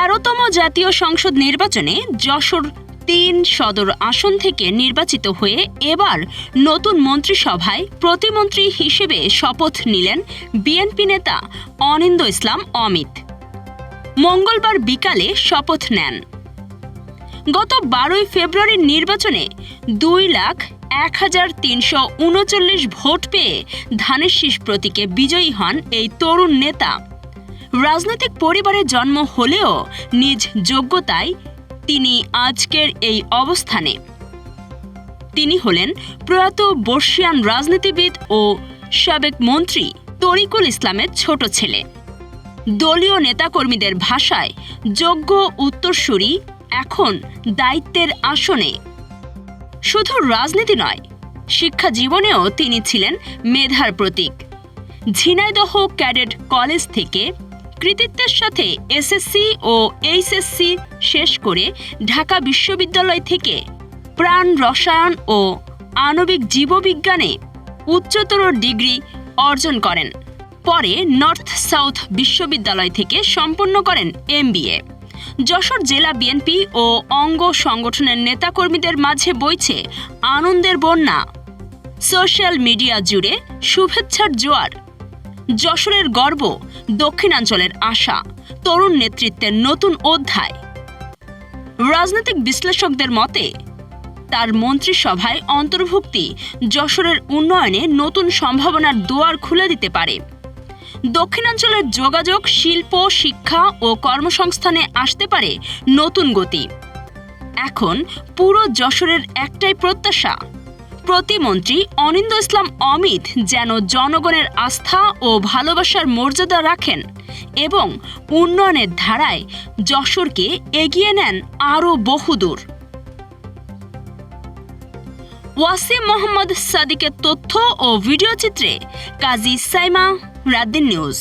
তেরোতম জাতীয় সংসদ নির্বাচনে যশোর তিন সদর আসন থেকে নির্বাচিত হয়ে এবার নতুন মন্ত্রিসভায় প্রতিমন্ত্রী হিসেবে শপথ নিলেন বিএনপি নেতা অনিন্দ ইসলাম অমিত। মঙ্গলবার বিকালে শপথ নেন। গত বারোই ফেব্রুয়ারির নির্বাচনে দুই লাখ এক হাজার তিনশো উনচল্লিশ ভোট পেয়ে ধানের শীষ প্রতীকে বিজয়ী হন এই তরুণ নেতা। রাজনৈতিক পরিবারে জন্ম হলেও নিজ যোগ্যতায় তিনি আজকের এই অবস্থানে। তিনি হলেন প্রয়াত বর্ষিয়ান রাজনীতিবিদ ও সাবেক মন্ত্রী তরিকুল ইসলামের ছোট ছেলে। দলীয় নেতাকর্মীদের ভাষায় যোগ্য উত্তরসূরি এখন দায়িত্বের আসনে। শুধু রাজনীতি নয়, শিক্ষা জীবনেও তিনি ছিলেন মেধার প্রতীক। ঝিনাইদহ ক্যাডেট কলেজ থেকে কৃতিত্বের সাথে এসএসসি ও এইচএসসি শেষ করে ঢাকা বিশ্ববিদ্যালয় থেকে প্রাণ রসায়ন ও আণবিক জীববিজ্ঞানে উচ্চতর ডিগ্রি অর্জন করেন। পরে নর্থ সাউথ বিশ্ববিদ্যালয় থেকে সম্পন্ন করেন এমবিএ। যশোর জেলা বিএনপি ও অঙ্গ সংগঠনের নেতাকর্মীদের মাঝে বইছে আনন্দের বন্যা। সোশ্যাল মিডিয়া জুড়ে শুভেচ্ছার জোয়ার। যশোরের গর্ব, দক্ষিণাঞ্চলের আশা। তরুণ নেতৃত্বের নতুন অধ্যায়। রাজনৈতিক বিশ্লেষকদের মতে, তার মন্ত্রিসভায় অন্তর্ভুক্তি যশোরের উন্নয়নে নতুন সম্ভাবনার দুয়ার খুলে দিতে পারে। দক্ষিণাঞ্চলের যোগাযোগ, শিল্প, শিক্ষা ও কর্মসংস্থানে আসতে পারে নতুন গতি। এখন পুরো যশোরের একটাই প্রত্যাশা প্রতিমন্ত্রী অনিন্দ ইসলাম অমিত যেন জনগণের আস্থা ও ভালোবাসার মর্যাদা রাখেন এবং উন্নয়নের ধারায় যশোরকে এগিয়ে নেন আরও বহুদূর। ওয়াসিম মোহাম্মদ সাদিকের তথ্য ও ভিডিও চিত্রে কাজী সাইমা রাদ্দিন নিউজ।